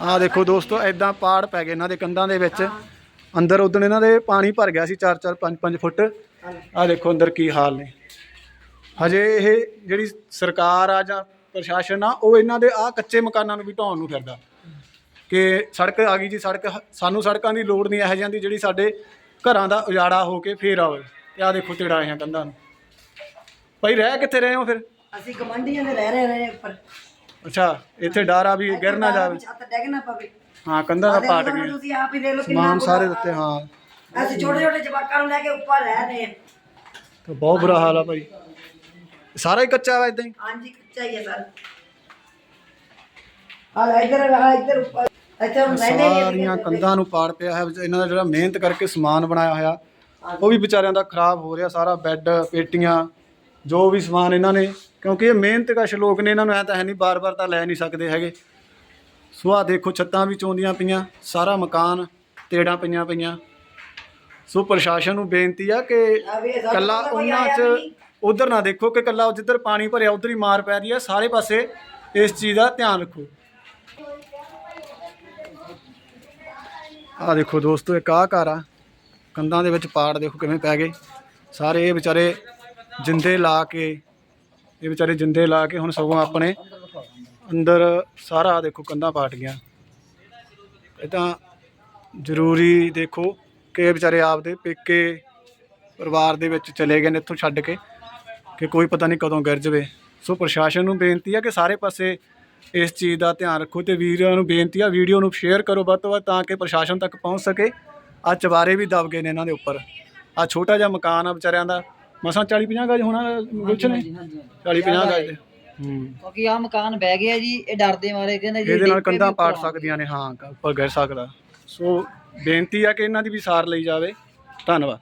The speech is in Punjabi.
ਆਹ ਦੇਖੋ ਦੋਸਤੋ ਐਦਾਂ ਪਾੜ ਪੈ ਗਏ ਇਹਨਾਂ ਦੇ ਕੰਧਾਂ ਦੇ ਵਿੱਚ। ਅੰਦਰ ਉਦੋਂ ਇਹਨਾਂ ਦੇ ਪਾਣੀ ਭਰ ਗਿਆ ਸੀ 4-4 5-5 ਫੁੱਟ। ਆਹ ਦੇਖੋ ਅੰਦਰ ਕੀ ਹਾਲ ਨੇ। ਹਜੇ ਇਹ ਜਿਹੜੀ ਸਰਕਾਰ ਆ ਜਾਂ ਪ੍ਰਸ਼ਾਸਨ ਆ, ਉਹ ਇਹਨਾਂ ਦੇ ਆ ਕੱਚੇ ਮਕਾਨਾਂ ਨੂੰ ਵੀ ਢਾਉਣ ਨੂੰ ਫਿਰਦਾ। ਕਿ ਸੜਕ ਆ ਗਈ ਜੀ, ਸੜਕ, ਸਾਨੂੰ ਸੜਕਾਂ ਦੀ ਲੋੜ ਨਹੀਂ, ਇਹੋ ਜਿਹਾਂ ਦੀ ਜਿਹੜੀ ਸਾਡੇ ਘਰਾਂ ਦਾ ਉਜਾੜਾ ਹੋ ਕੇ ਫੇਰ ਆਵੇ। ਤੇ ਆ ਦੇਖੋ ਤੇੜਾ ਆਏ ਆਇਆ ਕੰਧਾਂ ਨੂੰ। ਭਾਈ, ਰਹਿ ਕਿੱਥੇ ਰਹੇ ਹੋ ਫਿਰ? ਅਸੀਂ ਗਮੰਡੀਆਂ ਦੇ ਰਹਿ ਰਹੇ ਨੇ ਉੱਪਰ ਅੱਛਾ ਇੱਥੇ ਡਰ ਆ ਵੀ ਗਿਰ ਨਾ ਜਾਵੇ। ਛੱਤ ਡਿੱਗ ਨਾ ਪਵੇ। ਹਾਂ ਕੰਧਾਂ ਦਾ ਪਾਟ ਗਏ ਤੁਸੀਂ ਆਪ ਹੀ ਦੇਖ ਲਓ ਕਿੰਨਾ ਸਮਾਨ ਸਾਰੇ ਦਿੱਤੇ ਹਾਂ। ਅਸੀਂ ਛੋਟੇ ਛੋਟੇ ਜਵਾਕਾਂ ਨੂੰ ਲੈ ਕੇ ਉੱਪਰ ਰਹਿ ਰਹੇ ਹਾਂ। ਤੇ ਬਹੁਤ ਬੁਰਾ ਹਾਲ ਆ ਭਾਈ। ਸਾਰਾ ਹੀ ਕੱਚਾ ਵਾ ਇਦਾਂ ਹੀ? ਹਾਂਜੀ ਕੱਚਾ ਹੀ ਹੈ ਸਰ। ਆ ਇੱਧਰ ਆ ਇੱਧਰ ਉੱਪਰ। ਇੱਥੇ ਹੁਣ ਰਹਿੰਦੇ ਨਹੀਂ ਸਾਰੀਆਂ ਕੰਧਾਂ ਨੂੰ ਪਾੜ ਪਿਆ ਹੈ ਇਹਨਾਂ ਦਾ ਜਿਹੜਾ ਮਿਹਨਤ ਕਰਕੇ ਸਮਾਨ ਬਣਾਇਆ ਹੋਇਆ ਉਹ ਵੀ ਵਿਚਾਰਿਆਂ ਦਾ ਖਰਾਬ ਹੋ ਰਿਹਾ ਸਾਰਾ ਬੈੱਡ ਪੇਟੀਆਂ ਜੋ ਵੀ ਸਮਾਨ ਇਹਨਾਂ ਨੇ ਕਿਉਂਕਿ ਇਹ ਮਿਹਨਤ ਕਸ਼ ਲੋਕ ਨੇ ਇਹਨਾਂ ਨੂੰ ਐ ਤਾਂ ਹੈ ਨਹੀਂ ਬਾਰ-ਬਾਰ ਤਾਂ ਲੈ ਨਹੀਂ ਸਕਦੇ ਹੈਗੇ। ਸੋ ਦੇਖੋ ਛੱਤਾਂ ਵੀ ਚੋਂਦੀਆਂ ਪਈਆਂ ਸਾਰਾ ਮਕਾਨ ਤੇੜਾਂ ਪਈਆਂ ਪਈਆਂ। ਸੋ ਪ੍ਰਸ਼ਾਸਨ ਨੂੰ ਬੇਨਤੀ ਆ ਕਿ ਆ ਕੱਲਾ ਉਹਨਾਂ 'ਚ। ਉਧਰ ਨਾ ਦੇਖੋ ਕਿ ਕੱਲਾ ਜਿੱਧਰ ਪਾਣੀ ਭਰਿਆ ਉਧਰ ਹੀ ਮਾਰ ਪੈ ਰਹੀ ਹੈ ਸਾਰੇ ਪਾਸੇ ਇਸ ਚੀਜ਼ ਦਾ ਧਿਆਨ ਰੱਖੋ। ਆ ਦੇਖੋ ਦੋਸਤੋ ਇੱਕ ਆਹ ਘਰ ਆ। ਕੰਧਾਂ ਦੇ ਵਿੱਚ ਪਾੜ ਦੇਖੋ ਕਿਵੇਂ ਪੈ ਗਏ। ਸਾਰੇ ਇਹ ਵਿਚਾਰੇ ਜਿੰਦੇ ਲਾ ਕੇ, ਇਹ ਵਿਚਾਰੇ ਜਿੰਦੇ ਲਾ ਕੇ ਹੁਣ ਸਗੋਂ ਆਪਣੇ ਅੰਦਰ ਸਾਰਾ ਦੇਖੋ ਕੰਧਾਂ ਪਾਟ ਗਈਆਂ। ਇਹ ਤਾਂ ਜ਼ਰੂਰੀ ਦੇਖੋ ਕਿ ਇਹ ਵਿਚਾਰੇ ਆਪਦੇ ਪੇਕੇ ਪਰਿਵਾਰ ਦੇ ਵਿੱਚ ਚਲੇ ਗਏ ਨੇ ਇੱਥੋਂ ਛੱਡ ਕੇ, ਕਿ ਕੋਈ ਪਤਾ ਨਹੀਂ ਕਦੋਂ ਗਿਰ ਜਾਵੇ। ਸੋ ਪ੍ਰਸ਼ਾਸਨ ਨੂੰ ਬੇਨਤੀ ਆ ਕਿ ਸਾਰੇ ਪਾਸੇ ਇਸ ਚੀਜ਼ ਦਾ ਧਿਆਨ ਰੱਖੋ ਤੇ ਵੀਰਾਂ ਨੂੰ ਬੇਨਤੀ ਆ, ਵੀਡੀਓ ਨੂੰ ਸ਼ੇਅਰ ਕਰੋ ਵੱਧ ਤੋਂ ਵੱਧ ਤਾਂ ਕਿ ਪ੍ਰਸ਼ਾਸਨ ਤੱਕ ਪਹੁੰਚ ਸਕੇ। ਆ ਚਵਾਰੇ ਵੀ ਦਬ ਗਏ ਨੇ ਇਹਨਾਂ ਦੇ ਉੱਪਰ। ਆ ਛੋਟਾ ਜਿਹਾ ਮਕਾਨ ਆ ਵਿਚਾਰਿਆਂ ਦਾ। ਮਸਾਂ 40 50 ਗਜ ਹੋਣਾ ਗੁਲਸ਼ਨ ਨੇ। 40 50 ਗਜ। ਦੇ ਹੂੰ। ਕਿਉਂਕਿ ਆ ਮਕਾਨ ਬਹਿ ਗਿਆ ਜੀ ਇਹ ਡਰਦੇ ਮਾਰੇ ਕਹਿੰਦੇ ਜੀ ਇਹਦੇ ਨਾਲ ਡਿੱਗ ਪਏ ਕੰਧਾਂ ਵੀ ਪਾੜ ਉੱਪਰ ਸਕਦੀਆਂ ਨੇ ਹਾਂ ਉੱਪਰ ਗਿਰ ਸਕਦਾ। ਸੋ ਬੇਨਤੀ ਆ ਕਿ ਇਹਨਾਂ ਦੀ ਵੀ ਸਾਰ ਲਈ ਜਾਵੇ। ਧੰਨਵਾਦ।